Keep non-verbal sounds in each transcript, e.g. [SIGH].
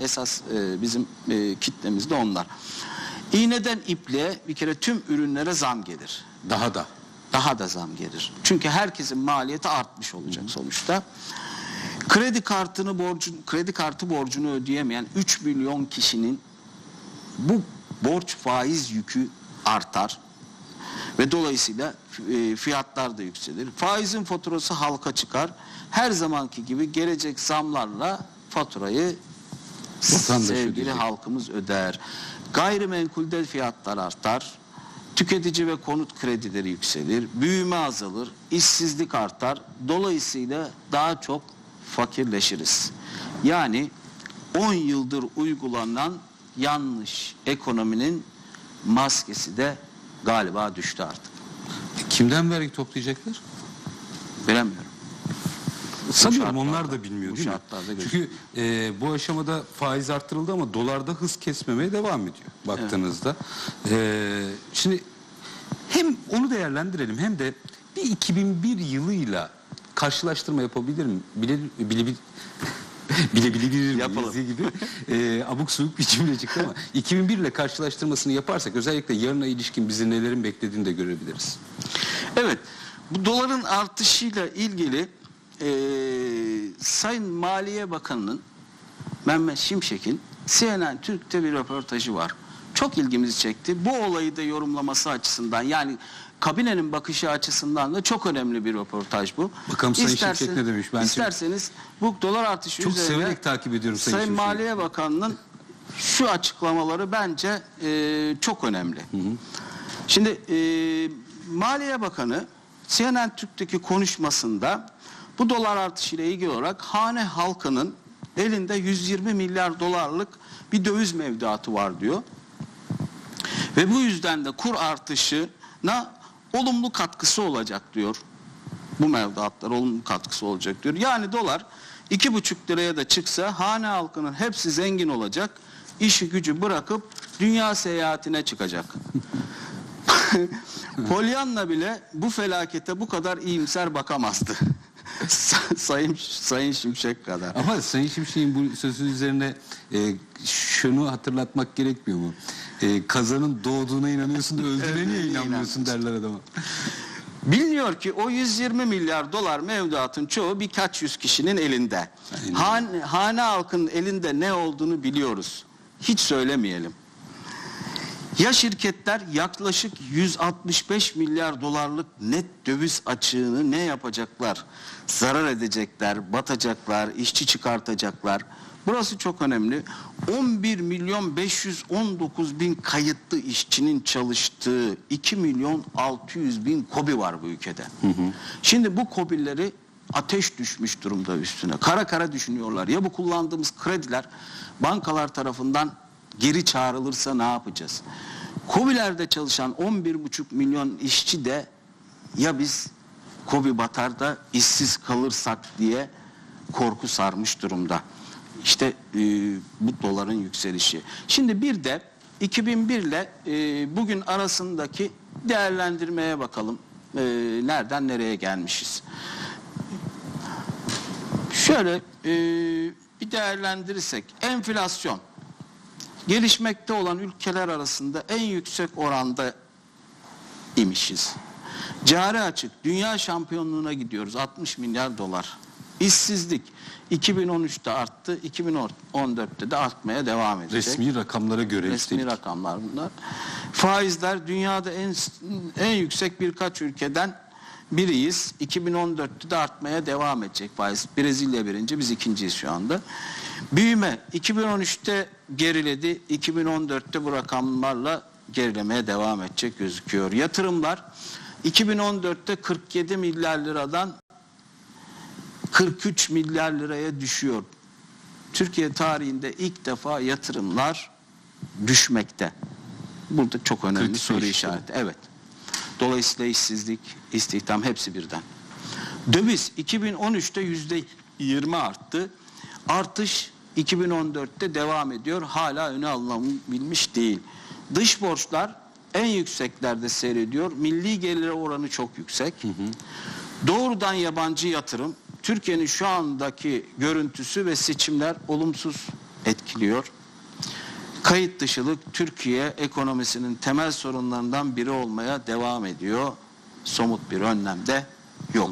esas e, bizim e, kitlemiz de onlar. İğneden ipliğe bir kere tüm ürünlere zam gelir. Daha da. Daha da zam gelir. Çünkü herkesin maliyeti artmış olacak sonuçta. Kredi kartını borcu kredi kartı borcunu ödeyemeyen 3 milyon kişinin bu borç faiz yükü artar ve dolayısıyla e, fiyatlar da yükselir. Faizin faturası halka çıkar. Her zamanki gibi gelecek zamlarla faturayı Vatandaş sevgili ödeyecek. halkımız öder. Gayrimenkulde fiyatlar artar. Tüketici ve konut kredileri yükselir. Büyüme azalır. işsizlik artar. Dolayısıyla daha çok fakirleşiriz. Yani 10 yıldır uygulanan yanlış ekonominin maskesi de galiba düştü artık. Kimden vergi toplayacaklar? Bilemiyorum. Sanıyorum onlar da bilmiyor değil mi? Çünkü e, bu aşamada faiz arttırıldı ama dolarda hız kesmemeye devam ediyor baktığınızda. E, şimdi hem onu değerlendirelim hem de bir 2001 yılıyla karşılaştırma yapabilir mi? Bile, bile, bile, [LAUGHS] bilebilir? Yapalım. Gibi e, abuk subuk bir cümle çıktı ama [LAUGHS] 2001 ile karşılaştırmasını yaparsak özellikle yarına ilişkin bizi nelerin beklediğini de görebiliriz. Evet, bu doların artışıyla ilgili eee, Sayın Maliye Bakanı'nın Mehmet Şimşek'in CNN Türk'te bir röportajı var. Çok ilgimizi çekti. Bu olayı da yorumlaması açısından yani kabinenin bakışı açısından da çok önemli bir röportaj bu. Bakalım Sayın Şimşek ne demiş? Ben isterseniz bu dolar artışı Çok üzerine severek takip ediyorum Sayın Sayın. Maliye Bakanı'nın şu açıklamaları bence eee, çok önemli. Şimdi eee, Maliye Bakanı CNN Türk'teki konuşmasında bu dolar artışıyla ilgili olarak hane halkının elinde 120 milyar dolarlık bir döviz mevduatı var diyor. Ve bu yüzden de kur artışına olumlu katkısı olacak diyor. Bu mevduatlar olumlu katkısı olacak diyor. Yani dolar iki buçuk liraya da çıksa hane halkının hepsi zengin olacak. işi gücü bırakıp dünya seyahatine çıkacak. [LAUGHS] Pollyanna bile bu felakete bu kadar iyimser bakamazdı. [LAUGHS] Sayın Sayın Şimşek kadar. Ama Sayın Şimşek'in bu sözü üzerine e, şunu hatırlatmak gerekmiyor mu? E, kazanın doğduğuna inanıyorsun da öldüğüne niye [LAUGHS] inanmıyorsun derler adama. [LAUGHS] Biliniyor ki o 120 milyar dolar mevduatın çoğu birkaç yüz kişinin elinde. Aynen. Han, hane halkının elinde ne olduğunu biliyoruz. Hiç söylemeyelim. Ya şirketler yaklaşık 165 milyar dolarlık net döviz açığını ne yapacaklar? Zarar edecekler, batacaklar, işçi çıkartacaklar. Burası çok önemli. 11 milyon 519 bin kayıtlı işçinin çalıştığı 2 milyon 600 bin kobi var bu ülkede. Şimdi bu kobileri ateş düşmüş durumda üstüne. Kara kara düşünüyorlar. Ya bu kullandığımız krediler bankalar tarafından geri çağrılırsa ne yapacağız? Kobilerde çalışan 11,5 milyon işçi de ya biz Kobi batar da işsiz kalırsak diye korku sarmış durumda. İşte e, bu doların yükselişi. Şimdi bir de 2001 ile e, bugün arasındaki değerlendirmeye bakalım. E, nereden nereye gelmişiz? Şöyle e, bir değerlendirirsek enflasyon gelişmekte olan ülkeler arasında en yüksek oranda imişiz. Cari açık dünya şampiyonluğuna gidiyoruz 60 milyar dolar. İşsizlik 2013'te arttı 2014'te de artmaya devam edecek. Resmi rakamlara göre Resmi üstelik. rakamlar bunlar. Faizler dünyada en en yüksek birkaç ülkeden biriyiz. 2014'te de artmaya devam edecek faiz. Brezilya birinci, biz ikinciyiz şu anda. Büyüme 2013'te geriledi. 2014'te bu rakamlarla gerilemeye devam edecek gözüküyor. Yatırımlar 2014'te 47 milyar liradan 43 milyar liraya düşüyor. Türkiye tarihinde ilk defa yatırımlar düşmekte. Burada çok önemli soru işareti. Evet. Dolayısıyla işsizlik, istihdam hepsi birden. Döviz 2013'te yüzde 20 arttı. Artış 2014'te devam ediyor. Hala öne alınabilmiş değil. Dış borçlar en yükseklerde seyrediyor. Milli gelire oranı çok yüksek. Doğrudan yabancı yatırım Türkiye'nin şu andaki görüntüsü ve seçimler olumsuz etkiliyor. Kayıt dışılık Türkiye ekonomisinin temel sorunlarından biri olmaya devam ediyor. Somut bir önlem de yok.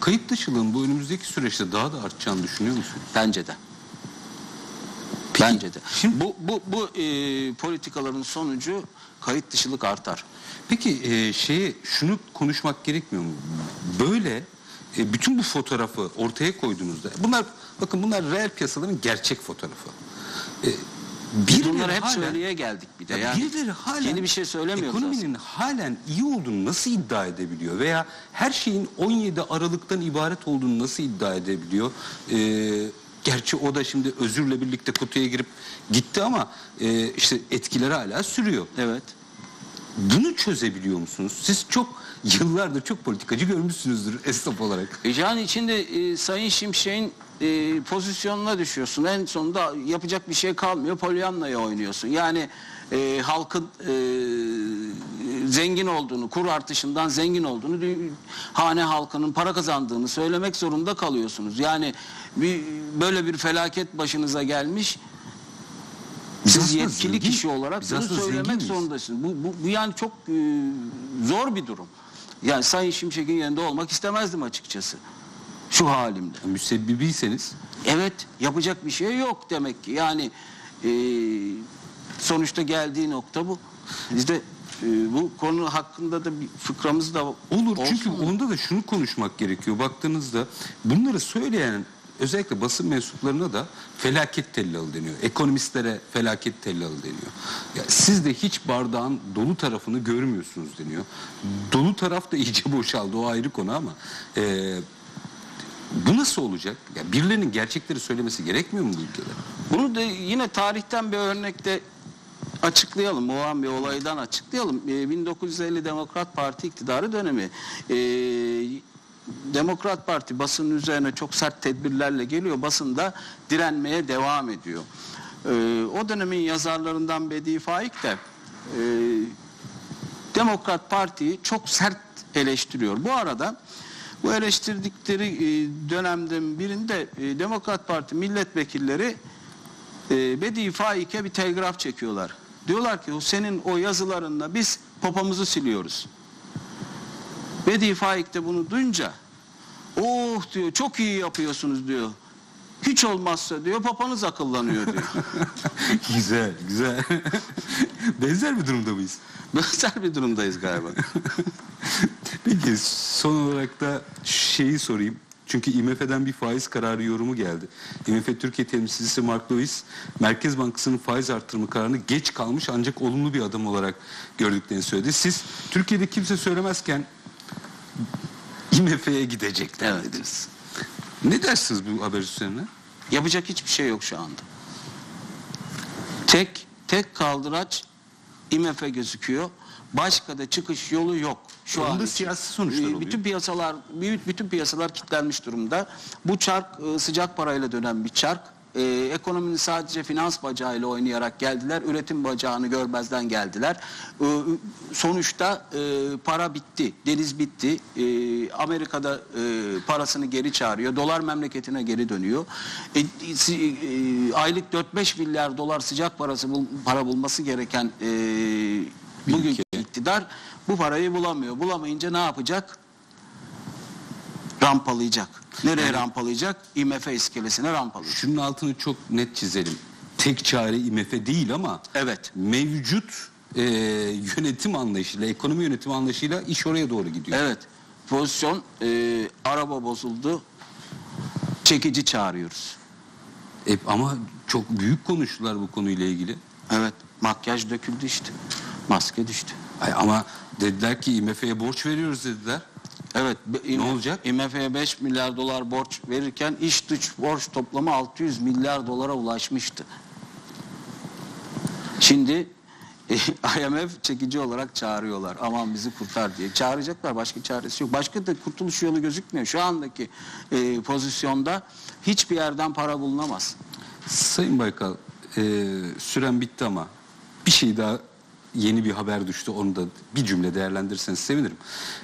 Kayıt dışılığın bu önümüzdeki süreçte daha da artacağını düşünüyor musunuz? Bence de. Bence de. Şimdi bu bu bu e, politikaların sonucu kayıt dışılık artar. Peki e, şeye şunu konuşmak gerekmiyor mu? Böyle e, bütün bu fotoğrafı ortaya koyduğunuzda bunlar bakın bunlar reel piyasaların gerçek fotoğrafı. E, birileri bunları hep hala- söyleye geldik bir de. Ya Yani birileri halen yeni bir şey söylemiyoruz Ekonominin halen iyi olduğunu nasıl iddia edebiliyor veya her şeyin 17 Aralık'tan ibaret olduğunu nasıl iddia edebiliyor? Ee, gerçi o da şimdi özürle birlikte kutuya girip gitti ama e, işte etkileri hala sürüyor. Evet. Bunu çözebiliyor musunuz? Siz çok yıllardır çok politikacı görmüşsünüzdür esnaf olarak. E yani içinde e, Sayın Şimşek'in e, pozisyonuna düşüyorsun. En sonunda yapacak bir şey kalmıyor. Pollyanna'ya oynuyorsun. Yani e, halkın e, zengin olduğunu, kur artışından zengin olduğunu, hane halkının para kazandığını söylemek zorunda kalıyorsunuz. Yani bir, böyle bir felaket başınıza gelmiş. Siz yetkili zengin- kişi olarak bunu söylemek zenginiz. zorundasınız. Bu, bu, bu yani çok e, zor bir durum. Yani Sayın Şimşek'in yerinde olmak istemezdim açıkçası. Şu halimde. Müsebbibiyseniz Evet yapacak bir şey yok demek ki. Yani e, sonuçta geldiği nokta bu. Biz de e, bu konu hakkında da bir fıkramız da Olur olsun çünkü mu? onda da şunu konuşmak gerekiyor. Baktığınızda bunları söyleyen özellikle basın mensuplarına da felaket tellalı deniyor. Ekonomistlere felaket tellalı deniyor. Ya siz de hiç bardağın dolu tarafını görmüyorsunuz deniyor. Dolu taraf da iyice [LAUGHS] boşaldı o ayrı konu ama e, bu nasıl olacak? Ya birilerinin gerçekleri söylemesi gerekmiyor mu bu ülkede? Bunu da yine tarihten bir örnekte açıklayalım. O an bir olaydan açıklayalım. Ee, 1950 Demokrat Parti iktidarı dönemi. Ee, Demokrat Parti basının üzerine çok sert tedbirlerle geliyor. Basın da direnmeye devam ediyor. Ee, o dönemin yazarlarından Bedi Faik de e, Demokrat Parti'yi çok sert eleştiriyor. Bu arada bu eleştirdikleri e, dönemden birinde e, Demokrat Parti milletvekilleri e, Bedi Faik'e bir telgraf çekiyorlar. Diyorlar ki senin o yazılarınla biz popomuzu siliyoruz. Bedi Faik de bunu duyunca oh diyor çok iyi yapıyorsunuz diyor. Hiç olmazsa diyor papanız akıllanıyor diyor. [LAUGHS] güzel, güzel. [LAUGHS] Benzer bir durumda mıyız? [LAUGHS] Benzer bir durumdayız galiba. Peki son olarak da şeyi sorayım. Çünkü IMF'den bir faiz kararı yorumu geldi. IMF Türkiye temsilcisi Mark Lewis, Merkez Bankası'nın faiz artırımı kararını geç kalmış ancak olumlu bir adım olarak gördüklerini söyledi. Siz Türkiye'de kimse söylemezken IMF'ye gidecekler Evet. dediniz. Ne dersiniz bu haber üzerine? Yapacak hiçbir şey yok şu anda. Tek tek kaldıraç IMF gözüküyor. Başka da çıkış yolu yok. Şu Onun da an siyasi sonuçlar Ee, oluyor. Bütün piyasalar bütün, bütün piyasalar kilitlenmiş durumda. Bu çark e, sıcak parayla dönen bir çark. Ee, ekonominin sadece finans bacağıyla oynayarak geldiler. Üretim bacağını görmezden geldiler. Ee, sonuçta e, para bitti. Deniz bitti. Ee, Amerika'da e, parasını geri çağırıyor. Dolar memleketine geri dönüyor. E, e, aylık 4-5 milyar dolar sıcak parası bul- para bulması gereken e, bugünkü iktidar bu parayı bulamıyor. Bulamayınca ne yapacak? Rampalayacak. Nereye rampalayacak? IMF iskelesine rampalayacak. Şunun altını çok net çizelim. Tek çare IMF değil ama Evet. mevcut e, yönetim anlayışıyla, ekonomi yönetim anlayışıyla iş oraya doğru gidiyor. Evet. Pozisyon e, araba bozuldu. Çekici çağırıyoruz. E, ama çok büyük konuştular bu konuyla ilgili. Evet. Makyaj döküldü işte. Maske düştü. Ay, ama dediler ki IMF'ye borç veriyoruz dediler. Evet. Ne olacak? IMF'ye 5 milyar dolar borç verirken iç dış borç toplamı 600 milyar dolara ulaşmıştı. Şimdi e, [LAUGHS] IMF çekici olarak çağırıyorlar. Aman bizi kurtar diye. Çağıracaklar. Başka çaresi yok. Başka da kurtuluş yolu gözükmüyor. Şu andaki e, pozisyonda hiçbir yerden para bulunamaz. Sayın Baykal, e, süren bitti ama bir şey daha yeni bir haber düştü. Onu da bir cümle değerlendirirseniz sevinirim.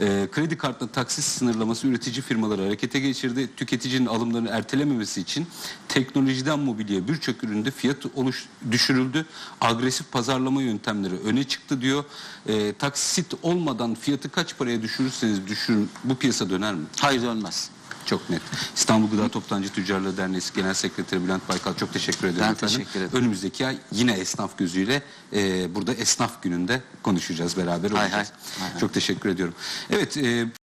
Ee, kredi kartlı taksit sınırlaması üretici firmaları harekete geçirdi. Tüketicinin alımlarını ertelememesi için teknolojiden mobilya birçok üründe fiyat oluş, düşürüldü. Agresif pazarlama yöntemleri öne çıktı diyor. Ee, taksit olmadan fiyatı kaç paraya düşürürseniz düşürün bu piyasa döner mi? Hayır dönmez. Çok net. İstanbul Gıda Toptancı Tüccarları Derneği Genel Sekreteri Bülent Baykal çok teşekkür ederim Ben efendim. teşekkür ederim. Önümüzdeki ay yine esnaf gözüyle e, burada esnaf gününde konuşacağız beraber Hay hay. olacağız. Hay hay. Çok teşekkür ediyorum. Evet e,